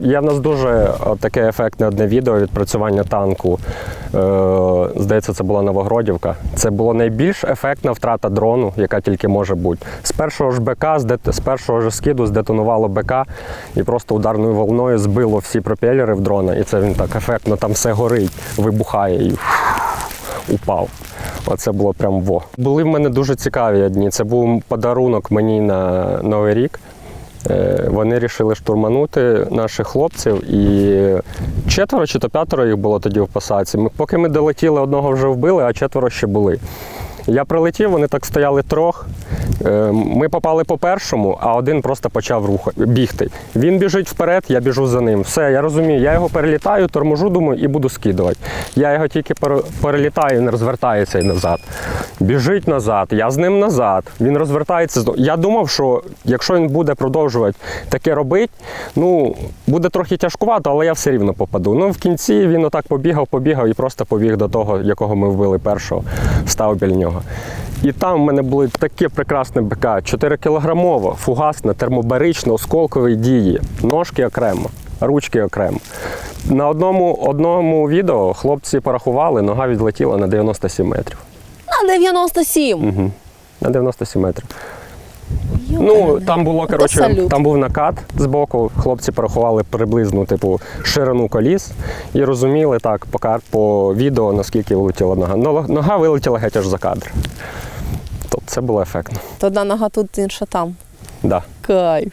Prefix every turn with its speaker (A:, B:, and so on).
A: Є в нас дуже е, таке ефектне одне відео відпрацювання танку. Е, здається, це була Новогродівка. Це була найбільш ефектна втрата дрону, яка тільки може бути. З першого ж БК, з, першого ж скиду здетонувало БК і просто ударною волною збило всі пропелери в дрона. І це він так ефектно, там все горить, вибухає і упав. Оце було прям во. Були в мене дуже цікаві дні. Це був подарунок мені на Новий рік. Е, Вони вирішили штурманути наших хлопців, і четверо чи то п'ятеро їх було тоді в посадці. Ми, поки ми долетіли, одного вже вбили, а четверо ще були. Я прилетів, вони так стояли трьох. Е, Ми попали по першому, а один просто почав рухати, бігти. Він біжить вперед, я біжу за ним. Все, я розумію, я його перелітаю, торможу, думаю, і буду скидувати. Я його тільки перелітаю, він розвертається і назад. Біжить назад, я з ним назад. Він розвертається. Я думав, що якщо він буде продовжувати таке робити, ну буде трохи тяжкувато, але я все рівно попаду. Ну в кінці він отак побігав, побігав і просто побіг до того, якого ми вбили першого, став біля нього. І там в мене були таке прекрасне БК, 4 кілограмово, фугасне, термобарично, осколкової дії, ножки окремо, ручки окремо. На одному, одному відео хлопці порахували, нога відлетіла на 97 метрів.
B: На 97.
A: Угу. На 97 метрів. Ну, там було, коротше, там був накат з боку. Хлопці порахували приблизну типу ширину коліс і розуміли так по, кар- по відео, наскільки вилетіла нога. Нога вилетіла геть аж за кадр. Тобто це було ефектно.
B: То одна нога тут, інша там.
A: Да.
B: Кайф.